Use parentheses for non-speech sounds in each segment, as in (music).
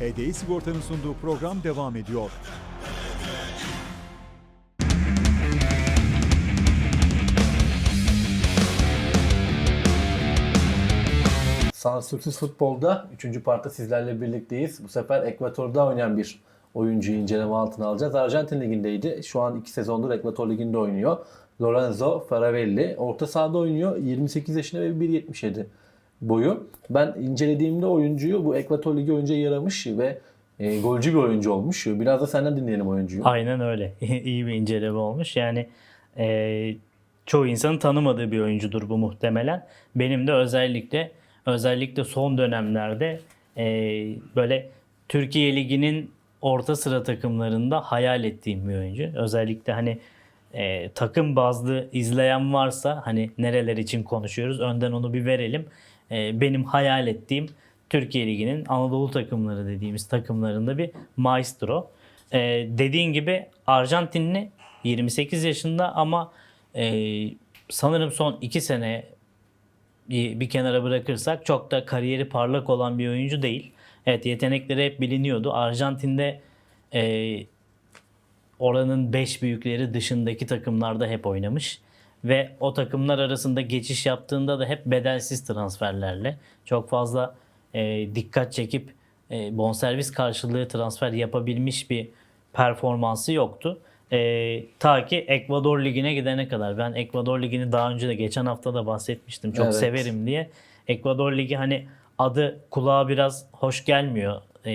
HDI Sigorta'nın sunduğu program devam ediyor. Sansürsüz futbolda 3. partta sizlerle birlikteyiz. Bu sefer Ekvator'da oynayan bir oyuncuyu inceleme altına alacağız. Arjantin Ligi'ndeydi. Şu an 2 sezondur Ekvator Ligi'nde oynuyor. Lorenzo Faravelli. Orta sahada oynuyor. 28 yaşında ve 1.77 boyu. Ben incelediğimde oyuncuyu bu Ekvator Ligi oyuncuya yaramış ve e, golcü bir oyuncu olmuş. Biraz da senden dinleyelim oyuncuyu. Aynen öyle. (laughs) İyi bir inceleme olmuş. Yani e, çoğu insanın tanımadığı bir oyuncudur bu muhtemelen. Benim de özellikle özellikle son dönemlerde e, böyle Türkiye Ligi'nin orta sıra takımlarında hayal ettiğim bir oyuncu. Özellikle hani e, takım bazlı izleyen varsa hani nereler için konuşuyoruz önden onu bir verelim. E, benim hayal ettiğim Türkiye Ligi'nin Anadolu takımları dediğimiz takımlarında bir maestro. E, dediğin gibi Arjantinli 28 yaşında ama e, sanırım son 2 sene bir kenara bırakırsak çok da kariyeri parlak olan bir oyuncu değil. Evet yetenekleri hep biliniyordu. Arjantin'de e, oranın 5 büyükleri dışındaki takımlarda hep oynamış. Ve o takımlar arasında geçiş yaptığında da hep bedelsiz transferlerle çok fazla e, dikkat çekip e, bonservis karşılığı transfer yapabilmiş bir performansı yoktu. E, ta ki Ekvador Ligi'ne gidene kadar. Ben Ekvador Ligi'ni daha önce de geçen hafta da bahsetmiştim. Çok Evet. severim diye. Ekvador Ligi hani adı kulağa biraz hoş gelmiyor e,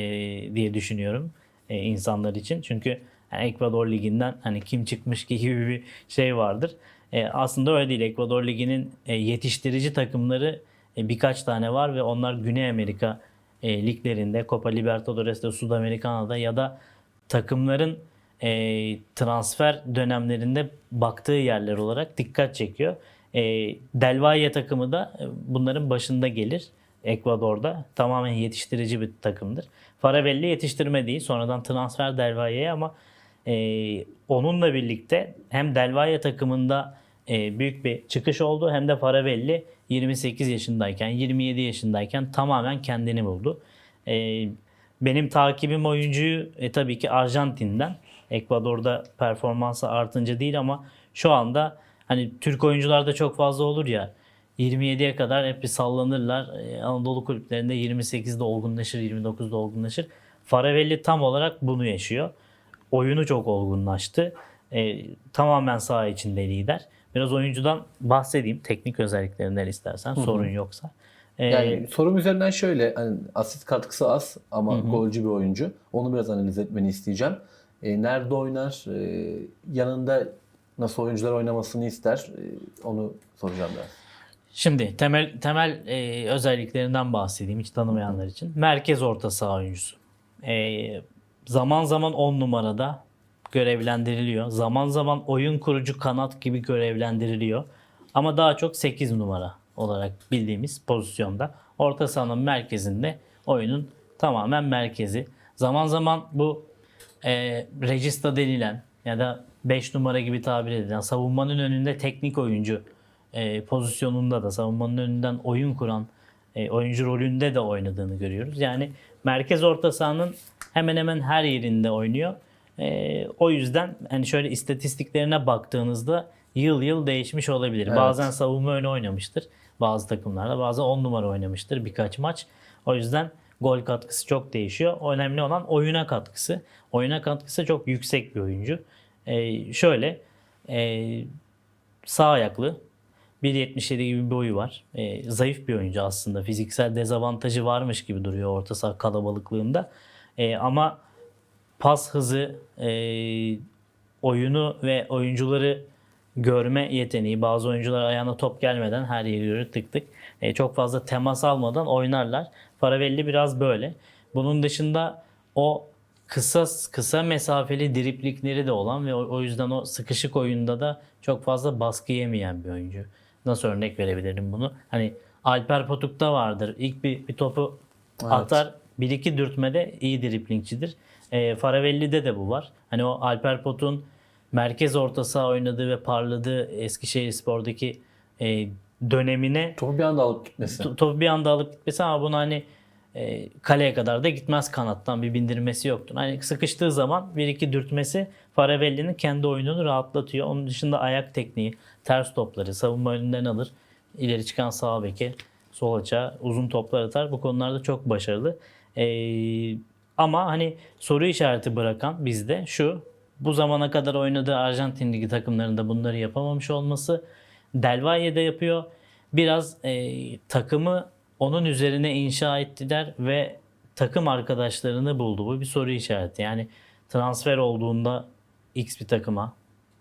diye düşünüyorum e, insanlar için. Çünkü yani Ekvador Ligi'nden hani kim çıkmış ki gibi bir şey vardır. E, aslında öyle değil. Ekvador Ligi'nin e, yetiştirici takımları e, birkaç tane var ve onlar Güney Amerika e, liglerinde, Copa Libertadores'te, Sudamericana'da ya da takımların e, transfer dönemlerinde baktığı yerler olarak dikkat çekiyor. E, Del Valle takımı da e, bunların başında gelir. Ekvador'da tamamen yetiştirici bir takımdır. Faravelli yetiştirme değil. Sonradan transfer Del Valle'ye ama e, onunla birlikte hem Del Valle takımında e, büyük bir çıkış oldu hem de Faravelli 28 yaşındayken 27 yaşındayken tamamen kendini buldu. E, benim takibim oyuncuyu e, tabii ki Arjantin'den. Ekvador'da performansı artınca değil ama şu anda hani Türk oyuncularda çok fazla olur ya 27'ye kadar hep bir sallanırlar. E, Anadolu kulüplerinde 28'de olgunlaşır, 29'da olgunlaşır. Faravelli tam olarak bunu yaşıyor. Oyunu çok olgunlaştı. E, tamamen saha içinde lider. Biraz oyuncudan bahsedeyim. Teknik özelliklerinden istersen sorun yoksa. E, Yani sorum üzerinden şöyle hani asist katkısı az ama golcü bir oyuncu. Onu biraz analiz etmeni isteyeceğim. E, nerede oynar? E, yanında nasıl oyuncular oynamasını ister? E, onu soracağım biraz. Şimdi temel temel e, özelliklerinden bahsedeyim hiç tanımayanlar için. Merkez orta saha oyuncusu. E, zaman zaman 10 numarada görevlendiriliyor. Zaman zaman oyun kurucu kanat gibi görevlendiriliyor. Ama daha çok 8 numara olarak bildiğimiz pozisyonda. Orta sahanın merkezinde oyunun tamamen merkezi. Zaman zaman bu e, regista denilen ya da 5 numara gibi tabir edilen savunmanın önünde teknik oyuncu e, pozisyonunda da savunmanın önünden oyun kuran e, oyuncu rolünde de oynadığını görüyoruz. Yani merkez orta sahanın hemen hemen her yerinde oynuyor. E, o yüzden hani şöyle istatistiklerine baktığınızda yıl yıl değişmiş olabilir. Evet. Bazen savunma önü oynamıştır bazı takımlarda. Bazen 10 numara oynamıştır birkaç maç. O yüzden gol katkısı çok değişiyor. Önemli olan oyuna katkısı. Oyuna katkısı çok yüksek bir oyuncu. E, şöyle e, sağ ayaklı 1.77 gibi bir boyu var. E, zayıf bir oyuncu aslında. Fiziksel dezavantajı varmış gibi duruyor orta saha kalabalıklığında. E, ama pas hızı, e, oyunu ve oyuncuları görme yeteneği. Bazı oyuncular ayağına top gelmeden her yeri görür tık tık. E, çok fazla temas almadan oynarlar. Faravelli biraz böyle. Bunun dışında o kısa kısa mesafeli driplikleri de olan ve o, o yüzden o sıkışık oyunda da çok fazla baskı yemeyen bir oyuncu. Nasıl örnek verebilirim bunu? Hani Alper Potuk'ta vardır. İlk bir, bir topu atar. Bir iki dürtmede iyi driplingçidir. E, Faravelli'de de bu var. Hani o Alper Potuk'un merkez orta saha oynadığı ve parladığı Eskişehir Spor'daki e, dönemine Topu bir anda alıp gitmesi. to- topu bir anda alıp gitmesi ama bunu hani e, kaleye kadar da gitmez kanattan bir bindirmesi yoktur. Hani sıkıştığı zaman bir iki dürtmesi Faravelli'nin kendi oyununu rahatlatıyor. Onun dışında ayak tekniği, ters topları, savunma önünden alır. ileri çıkan sağ beke, sol açığa uzun toplar atar. Bu konularda çok başarılı. Ee, ama hani soru işareti bırakan bizde şu. Bu zamana kadar oynadığı Arjantin Ligi takımlarında bunları yapamamış olması. Del Valle'de yapıyor. Biraz e, takımı onun üzerine inşa ettiler ve takım arkadaşlarını buldu. Bu bir soru işareti. Yani transfer olduğunda X bir takıma,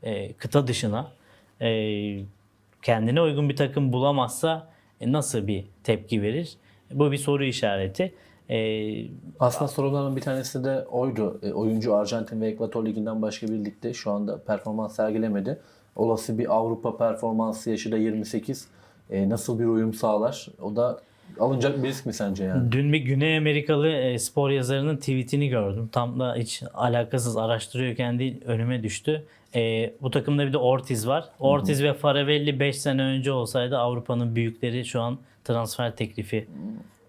e, kıta dışına e, kendine uygun bir takım bulamazsa e, nasıl bir tepki verir? Bu bir soru işareti. E, Aslında soruların bir tanesi de oydu. E, oyuncu Arjantin ve Ekvator Ligi'nden başka bir ligde şu anda performans sergilemedi. Olası bir Avrupa performansı yaşı da 28. E, nasıl bir uyum sağlar? O da alınacak bir risk mi sence yani? Dün bir Güney Amerikalı e, spor yazarının tweetini gördüm. Tam da hiç alakasız araştırıyorken değil önüme düştü. E, bu takımda bir de Ortiz var. Ortiz ve Faravelli 5 sene önce olsaydı Avrupa'nın büyükleri şu an transfer teklifi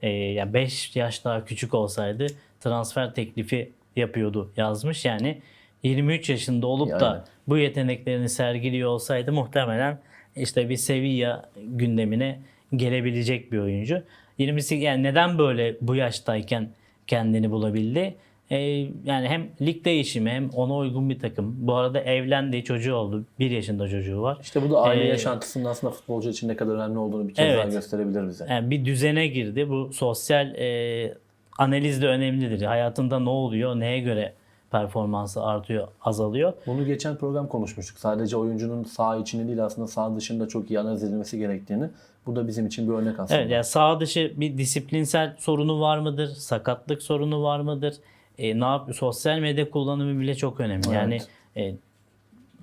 e, yani 5 yaş daha küçük olsaydı transfer teklifi yapıyordu yazmış. Yani 23 yaşında olup Yani. da bu yeteneklerini sergiliyor olsaydı muhtemelen işte bir Sevilla gündemine gelebilecek bir oyuncu. 28 yani neden böyle bu yaştayken kendini bulabildi? Ee, yani hem lig değişimi hem ona uygun bir takım. Bu arada evlendi, çocuğu oldu. Bir yaşında çocuğu var. İşte bu da aile Ee, yaşantısının aslında futbolcu için ne kadar önemli olduğunu bir kez daha Evet. gösterebilir bize. Yani bir düzene girdi. Bu sosyal e, analiz de önemlidir. Hayatında ne oluyor, neye göre performansı artıyor, azalıyor. Bunu geçen program konuşmuştuk. Sadece oyuncunun sağ içini değil aslında sağ dışında çok iyi analiz edilmesi gerektiğini. Bu da bizim için bir örnek aslında. Evet yani sağ dışı bir disiplinsel sorunu var mıdır? Sakatlık sorunu var mıdır? E, ne yap sosyal medya kullanımı bile çok önemli. Yani e,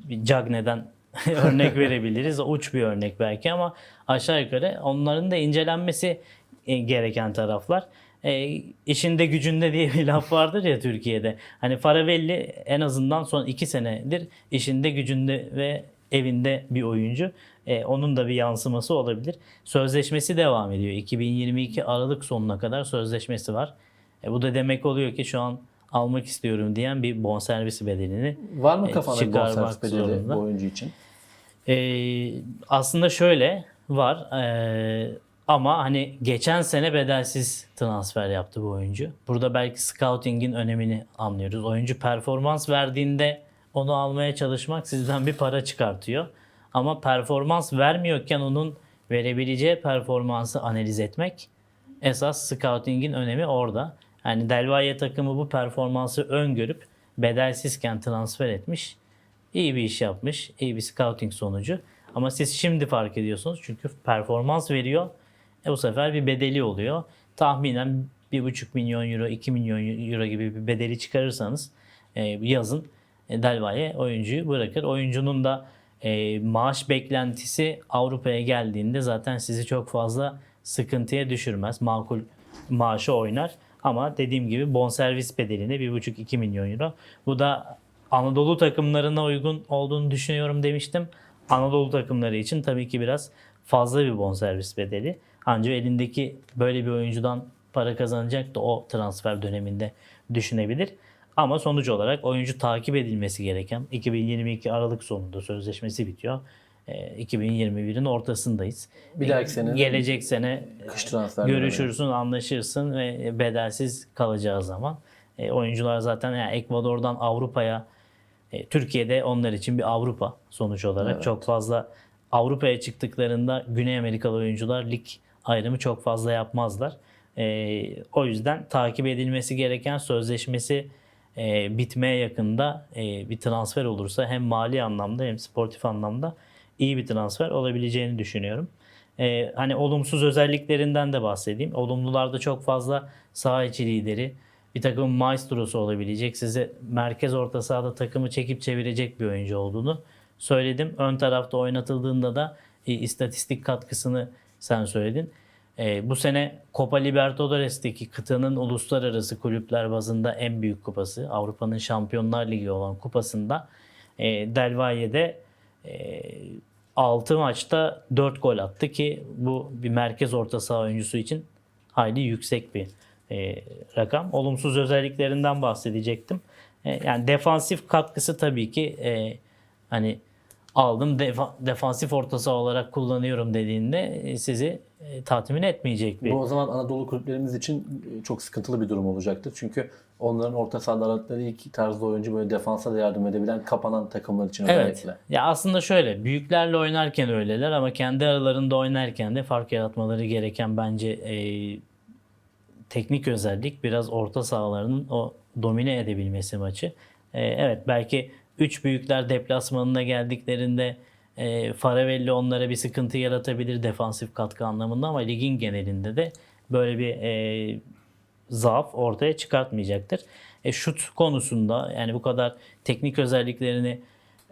bir Cagne'den (laughs) örnek verebiliriz. Uç bir örnek belki ama aşağı yukarı onların da incelenmesi e, gereken taraflar. E, işinde gücünde diye bir laf vardır ya Türkiye'de. Hani Faravelli en azından son iki senedir işinde gücünde ve evinde bir oyuncu. E, onun da bir yansıması olabilir. Sözleşmesi devam ediyor. 2022 Aralık sonuna kadar sözleşmesi var. E, bu da demek oluyor ki şu an almak istiyorum diyen bir bonservis bedelini Var mı e, kafanda bir bonservis bedeli zorunda. bu oyuncu için? Ee, aslında şöyle var Ee, ama hani geçen sene bedelsiz transfer yaptı bu oyuncu. Burada belki scouting'in önemini anlıyoruz. Oyuncu performans verdiğinde onu almaya çalışmak sizden bir para çıkartıyor. Ama performans vermiyorken onun verebileceği performansı analiz etmek esas scouting'in önemi orada. Yani Del Valle takımı bu performansı öngörüp bedelsizken transfer etmiş. İyi bir iş yapmış. iyi bir scouting sonucu. Ama siz şimdi fark ediyorsunuz. Çünkü performans veriyor. E bu sefer bir bedeli oluyor. Tahminen 1,5 milyon euro, 2 milyon euro gibi bir bedeli çıkarırsanız e, yazın e, Del Valle oyuncuyu bırakır. Oyuncunun da e, maaş beklentisi Avrupa'ya geldiğinde zaten sizi çok fazla sıkıntıya düşürmez. Makul maaşı oynar. Ama dediğim gibi bonservis bedeline 1,5-2 milyon euro. Bu da Anadolu takımlarına uygun olduğunu düşünüyorum demiştim. Anadolu takımları için tabii ki biraz fazla bir bonservis bedeli. Ancak elindeki böyle bir oyuncudan para kazanacak da o transfer döneminde düşünebilir. Ama sonuç olarak oyuncu takip edilmesi gereken 2022 Aralık sonunda sözleşmesi bitiyor. Ee, 2021'in ortasındayız. Bir dahaki sene Gelecek sene kış görüşürsün, anlaşırsın ve bedelsiz kalacağı zaman. E, oyuncular zaten yani Ekvador'dan Avrupa'ya, e, Türkiye'de onlar için bir Avrupa sonuç olarak. Evet. Çok fazla Avrupa'ya çıktıklarında Güney Amerikalı oyuncular lig ayrımı çok fazla yapmazlar. O yüzden takip edilmesi gereken sözleşmesi e, bitmeye yakında e, bir transfer olursa hem mali anlamda hem sportif anlamda iyi bir transfer olabileceğini düşünüyorum. Ee, hani olumsuz özelliklerinden de bahsedeyim. Olumlularda çok fazla saha içi lideri, bir takımın maestrosu olabilecek, size merkez orta sahada takımı çekip çevirecek bir oyuncu olduğunu söyledim. Ön tarafta oynatıldığında da e, istatistik katkısını sen söyledin. E, bu sene Copa Libertadores'teki kıtanın uluslararası kulüpler bazında en büyük kupası, Avrupa'nın Şampiyonlar Ligi olan kupasında e, Del Valle'de e, 6 maçta 4 gol attı ki bu bir merkez orta saha oyuncusu için hayli yüksek bir e, rakam. Olumsuz özelliklerinden bahsedecektim. E, yani defansif katkısı tabii ki e, hani aldım defa- defansif orta saha olarak kullanıyorum dediğinde e, sizi e, tatmin etmeyecek bir Bu o zaman Anadolu kulüplerimiz için e, çok sıkıntılı bir durum olacaktır. Çünkü onların orta sahada aradıkları ilk tarzda oyuncu böyle defansa da yardım edebilen kapanan takımlar için Evet. özellikle. Ya aslında şöyle büyüklerle oynarken öyleler ama kendi aralarında oynarken de fark yaratmaları gereken bence e, teknik özellik biraz orta sahalarının o domine edebilmesi maçı. E, evet belki üç büyükler deplasmanına geldiklerinde e, Faravelli onlara bir sıkıntı yaratabilir defansif katkı anlamında ama ligin genelinde de böyle bir e, zaaf ortaya çıkartmayacaktır. E, şut konusunda yani bu kadar teknik özelliklerini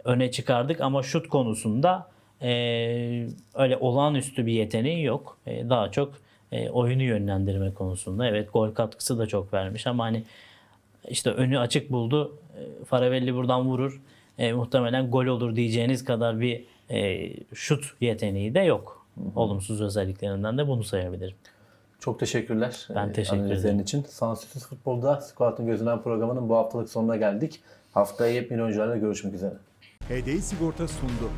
öne çıkardık ama şut konusunda e, öyle olağanüstü bir yeteneği yok. E, daha çok e, oyunu yönlendirme konusunda. Evet gol katkısı da çok vermiş ama hani işte önü açık buldu. E, Faravelli buradan vurur. E, muhtemelen gol olur diyeceğiniz kadar bir e, şut yeteneği de yok. Olumsuz özelliklerinden de bunu sayabilirim. Çok teşekkürler. Ben e, teşekkür ederim. için. Sansürsüz Futbol'da Squat'ın Gözünden programının bu haftalık sonuna geldik. Haftaya yepyeni oyuncularla görüşmek üzere. HDI Sigorta sundu.